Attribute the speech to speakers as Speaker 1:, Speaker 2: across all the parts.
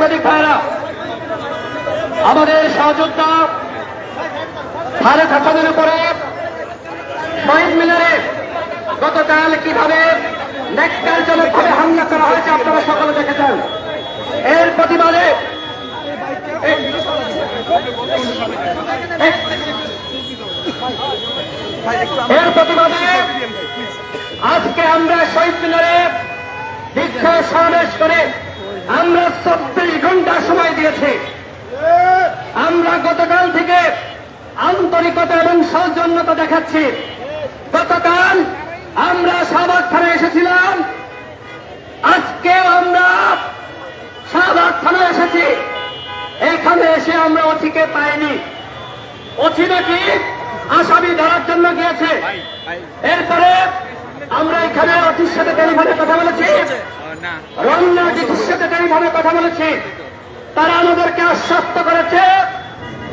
Speaker 1: ভাইরা, আমাদের সহযোদ্ধা ভারত হাসানের উপরে শহীদ মিনারে গতকাল কীভাবে ন্যাক্কারজনকভাবে হামলা করা হয়েছে আপনারা সকলে দেখেছেন। এর প্রতিবাদে এর প্রতিবাদে আজকে আমরা শহীদ মিনারে দীর্ঘ সমাবেশ করে আমরা চব্বিশ ঘণ্টা সময় দিয়েছি। আমরা গতকাল থেকে আন্তরিকতা এবং সৌজন্যতা দেখাচ্ছি। গতকাল আমরা শাহবাগ থানায় এসেছিলাম। আজকে আমরা শাহবাগ থানায় এসেছি। এখানে এসে আমরা অচিকে পাইনি। অচি নাকি আসামি ধরার জন্য গিয়েছে। এরপরে আমরা এখানে অচির সাথে কথা বলেছি। রমনা ডিসির সাথে কথা বলেছি, তারা আমাদেরকে আশ্বস্ত করেছে,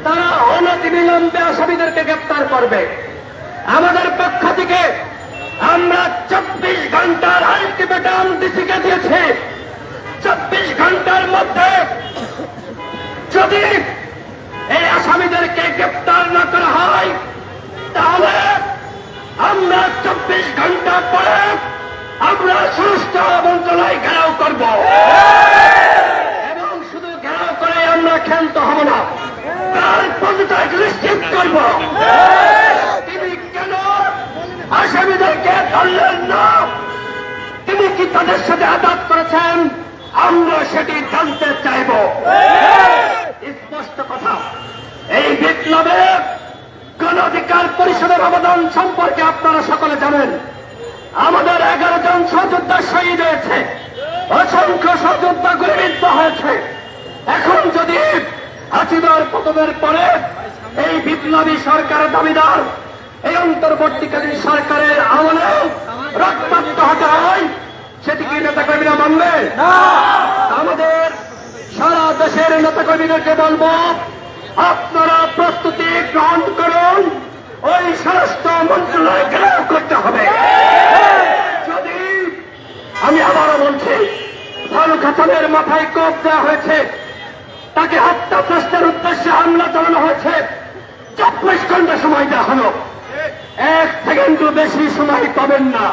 Speaker 1: তারা অনতিবিলম্বে আসামিদেরকে গ্রেপ্তার করবে। আমাদের পক্ষ থেকে আমরা চব্বিশ ঘণ্টার আলটিমেটাম ডিসিকে দিয়েছি। চব্বিশ ঘণ্টার মধ্যে যদি এই আসামিদেরকে গ্রেপ্তার না করা হয়, তাহলে আমরা চব্বিশ ঘণ্টা পরে আমরা সুস্থ মন্ত্রণালয় ঘেরাও করব। এবং শুধু ঘেরাও করে আমরা ক্ষান্ত হব না, তার পদত্যাগ নিশ্চিত করব। তিনি কেন আসামিদেরকে ধরলেন না? তিনি কি তাদের সাথে আঘাত করেছেন? আমরা সেটি জানতে চাইব। স্পষ্ট কথা, এই বিপ্লবে গণ অধিকার পরিষদের অবদান সম্পর্কে আপনারা সকলে জানেন। আমাদের এগারো জন সহযোদ্ধা শহীদ হয়েছে। অসংখ্য সহযোদ্ধা গুলিবিদ্ধ হয়েছে। এখন যদি হাসিদার পতনের পরে এই বিপ্লবী সরকারের দাবিদার এই অন্তর্বর্তীকালীন সরকারের আমলে রক্তাক্ত হতে হয় সেটি কি নেতা কর্মীরা মানবে আমাদের সারা দেশের নেতা কর্মীদেরকে বলব আপনারা প্রস্তুতি গ্রহণ করুন ওই স্বরাষ্ট্র মন্ত্রণালয় ঘেরাও করতে হবে। ফারুক মাথায় কোপ দেওয়া হয়েছে। তাকে হত্যা চেষ্টার উদ্দেশ্যে হামলা চালানো হয়েছে। চব্বিশ ঘণ্টা সময় দেওয়া হলো। এক সেকেন্ডও বেশি সময় পাবেন না।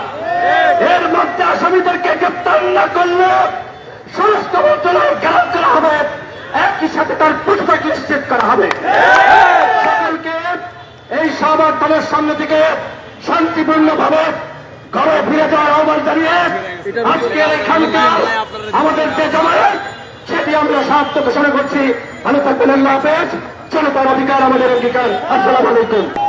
Speaker 1: এর মধ্যে আসামিদেরকে গ্রেপ্তার না করলে সমস্ত মন্ত্রণালয় ঘেরাও করা হবে। একই সাথে তার পুষ্পক নিশ্চিত করা হবে। সকলকে এই সবার দলের সামনে থেকে শান্তিপূর্ণ ভাবে ঘরে ফিরে যাওয়ার আহ্বান জানিয়ে আজকে এখানকার আমাদের যে জমায়েত, সেটি আমরা সাহায্য ঘোষণা করছি ভালো থাকবেন আল্লাহ হাফেজ, জনতার অধিকার আমাদের অঙ্গীকার। আসসালাম আলাইকুম।